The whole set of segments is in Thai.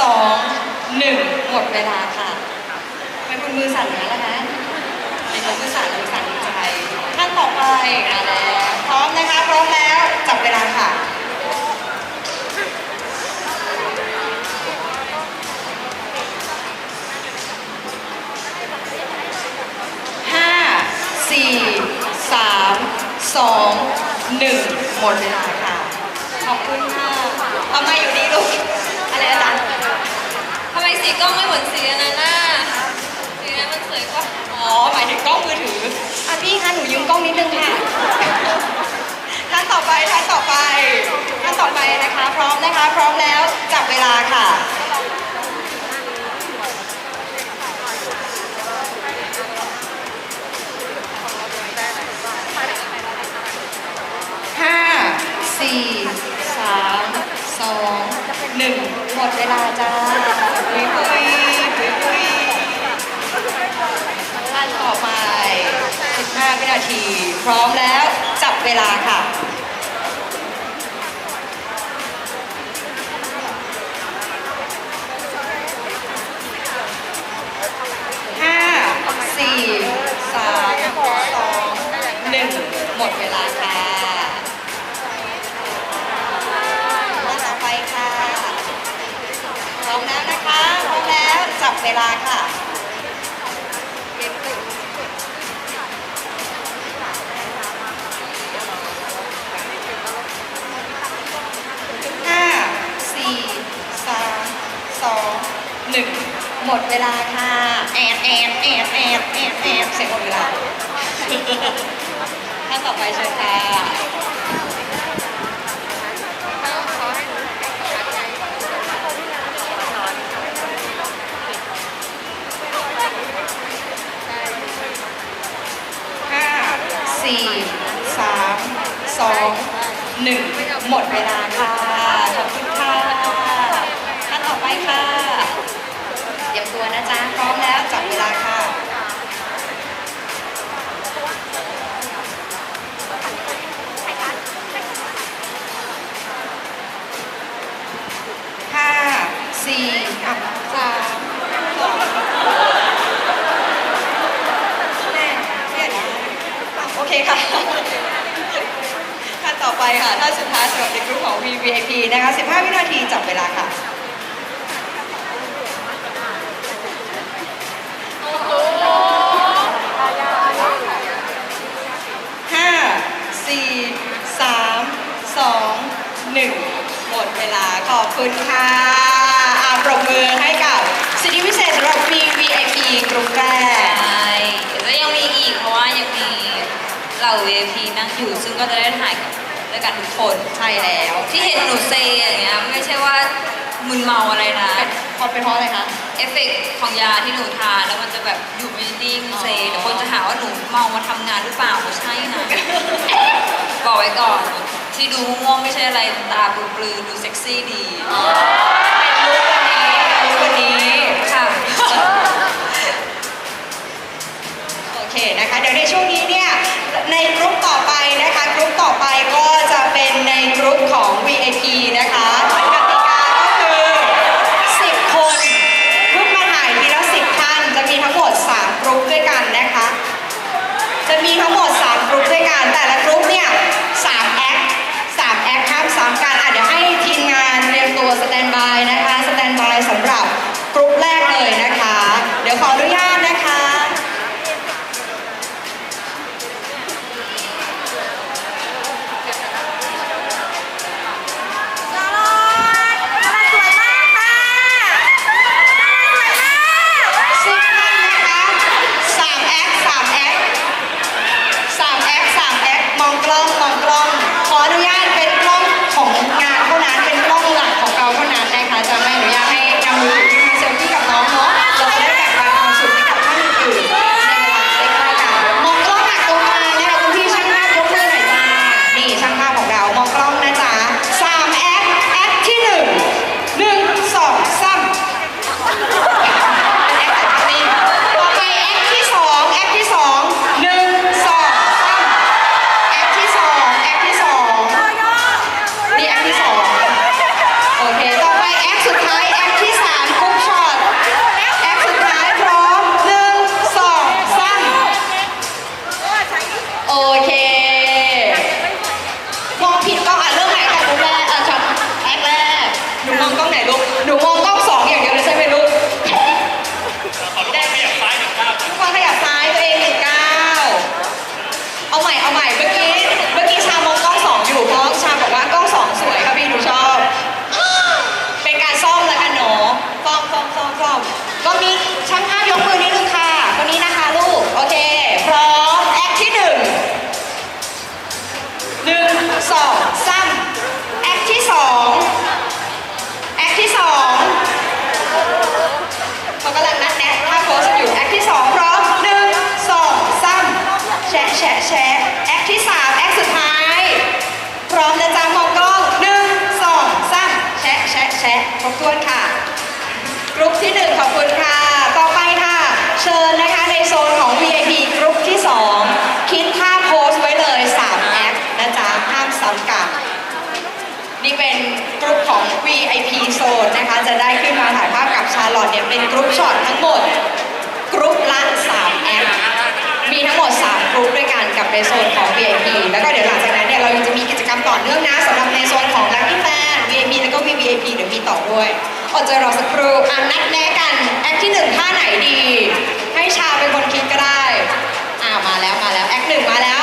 สองหนึ่งหมดเวลาค่ะทำไมคุณมือสั่นอย่างนั้นล่ะคะเป็นคนมือสั่นมือสั่นใจท่านต่อไปมาแล้วพร้อมนะคะพร้อมแล้วจับเวลาค่ะห้าสี่สามสองหนึ่งหมดเวลาค่ะ นะคะ พร้อมแล้วจับเวลาค่ะห้าสี่สามสองหนึ่งหมดเวลาจ้าปุยปุยปุยปุยท่านต่อไป 15 วินาที พร้อมแล้วจับเวลาค่ะ นึ่งหมดเวลาค่ะท่านต่อไปค่ะพร้อมแล้วนะคะพร้อมแล้วจับเวลาค่ะห้าสี่สามสองหนึ่งหมดเวลาค่ะแอนแอนแอนแอนแอนแอนเสร็จหมดเวลาท่าน ต่อไปเชิญค่ะห้าสี่สามสองหนึ่งหมดเวลาค่ะ ขอบคุณค่ะท่านต่อไปค่ะเตรียมตัวนะจ๊ะ พร้อมแล้วจับ สี่อะสามสองแน่เครียดนะอะโอเคค่ะท่านต่อไปค่ะท่านสุดท้ายสำหรับในกลุ่มของ VVIP นะคะ 15 วินาทีจับเวลาค่ะห้าสี่สามสองหนึ่งหมดเวลาขอบคุณค่ะ ปรบมือให้กับสิทธิพิเศษสำหรับ VVIP กลุ่มแรก ใช่แล้วยังมีอีกเพราะว่ายังมีเหล่า VIP นั่งอยู่ ซึ่งก็จะได้ถ่ายกับด้วยกันทุกคนใช่แล้ว ที่เห็นหนูเซอย่างเงี้ยไม่ใช่ว่ามึนเมาอะไรนะพอเป็นเพราะอะไรคะ เอฟเฟกต์ของยาที่หนูทานแล้วมันจะแบบอยู่ไม่นิ่งเซอ๋อเดี๋ยวคนจะหาว่าหนูเมามาทำงานหรือเปล่าไม่ใช่นะ บอกไว้ก่อน ที่ดูง่วงไม่ใช่อะไรตาปลือๆดูเซ็กซี่ดี นะคะ เดี๋ยวในช่วงนี้เนี่ยในกรุ๊ป ถ้วนค่ะ กรุ๊ปที่หนึ่งขอบคุณค่ะ ต่อไปค่ะ เชิญนะคะในโซนของ VIP กรุ๊ปที่สองคิดท่าโพสไว้เลย 3 แอคนะจ๊ะ ห้ามซ้ำกัน นี่เป็นกรุ๊ปของ VIP โซนนะคะ จะได้ขึ้นมาถ่ายภาพกับชาลอตเนี่ยเป็นกรุ๊ปช็อตทั้งหมด กรุ๊ปละ 3 แอค มีทั้งหมด 3 กรุ๊ปด้วยกันกับในโซนของ VIP แล้วก็เดี๋ยวหลังจากนั้นเนี่ยเรายังจะมีกิจกรรมต่อเนื่องนะสำหรับในโซนของ Lucky Fan VIP แล้ว VIP เดี๋ยวมีต่อด้วยอดใจรอสักครู่อะนัดแนะกัน แอคที่หนึ่งท่าไหนดี ให้ชาเป็นคนคิดก็ได้ อ่ามาแล้วมาแล้ว แอคหนึ่งมาแล้ว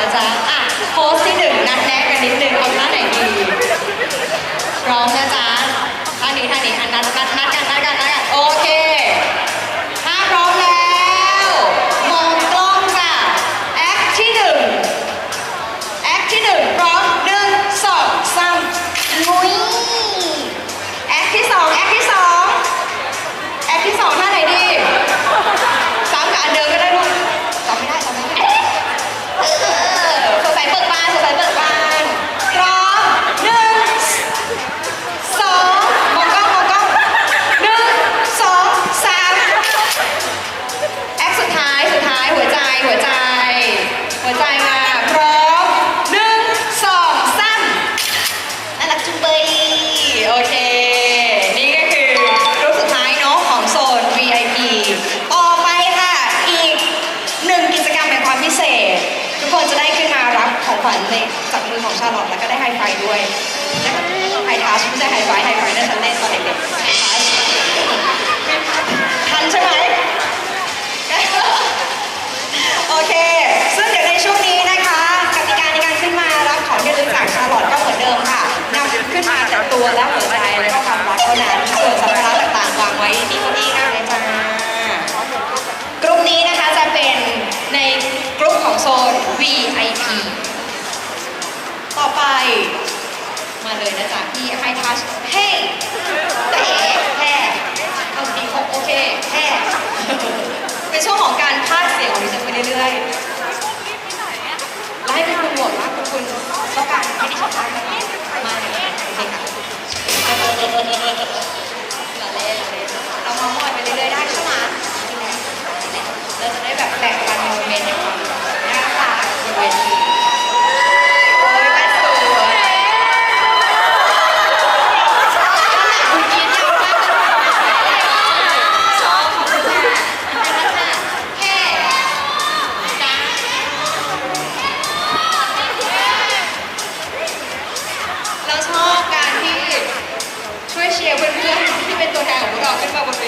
นะจ๊ะ อะโพสที่หนึ่งนัดแนะกันนิดนึงเอาท่าไหนดีพร้อมนะจ๊ะท่านี้ท่านี้อันนัดนัดนัดกัน ขวัญในจากมือของชาลอตแล้วก็ได้ไฮไฟด้วยไฮทัชไม่ใช่ไฮไฟไฮไฟนั่นฉันเล่นตอนเด็กๆไฮทัชทันใช่ไหมโอเค ซึ่งเดี๋ยวในช่วงนี้นะคะกติกาในการขึ้นมารับของที่ระลึกจากชาลอตก็เหมือนเดิมค่ะนำขึ้นมาแต่ตัวและหัวใจแล้วก็ความรักเท่านั้นส่วนสัมภาระต่างๆวางไว้ที่เก้าอี้หน้าเลยจ้ มาเลยนะจ๊ะพี่ไฮทัชเฮ้เต่แฮ่เอาดีโอเคแฮ่เป็นช่วงของการพากเสียงของดิฉันไปเรื่อยๆแล้วให้คุณโหวตว่าคุณต้องการให้ดิฉันพากไหมมาเลยโอเคค่ะ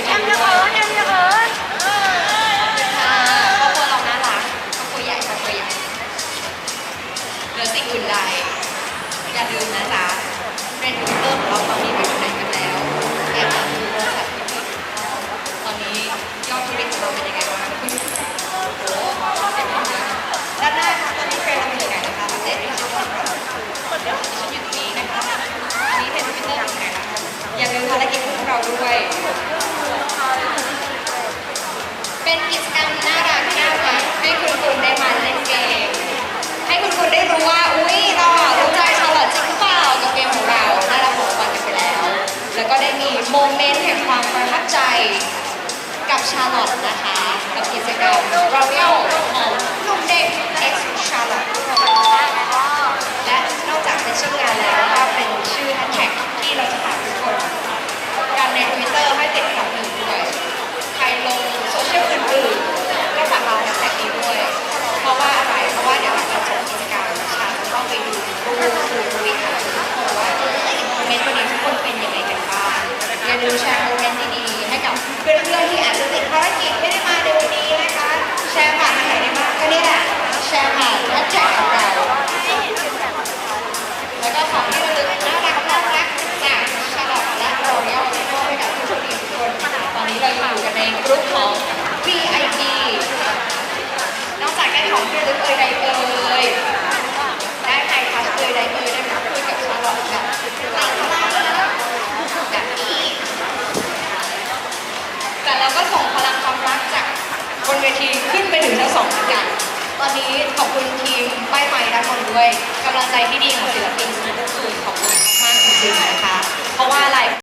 ขึ้น แล้วก็ได้มีโมเมนต์แห่งความประทับใจกับชาลอตนะคะ กับกิจกรรม Royal ของนุ่มเด็ก X Charlotte และนอกจากเป็นชื่องานแล้วก็เป็นชื่อแฮชแท็กที่เราจะฝากทุกคนกันในทวิตเตอร์ให้ติดกับหนึ่งด้วยใครลงโซเชียลอื่นๆก็ฝากเราแฮชแท็กนี้ด้วย เพราะว่าอะไร เพราะว่าเดี๋ยวหลังจากจบกิจกรรมชา Jack. ด้วยกำลัง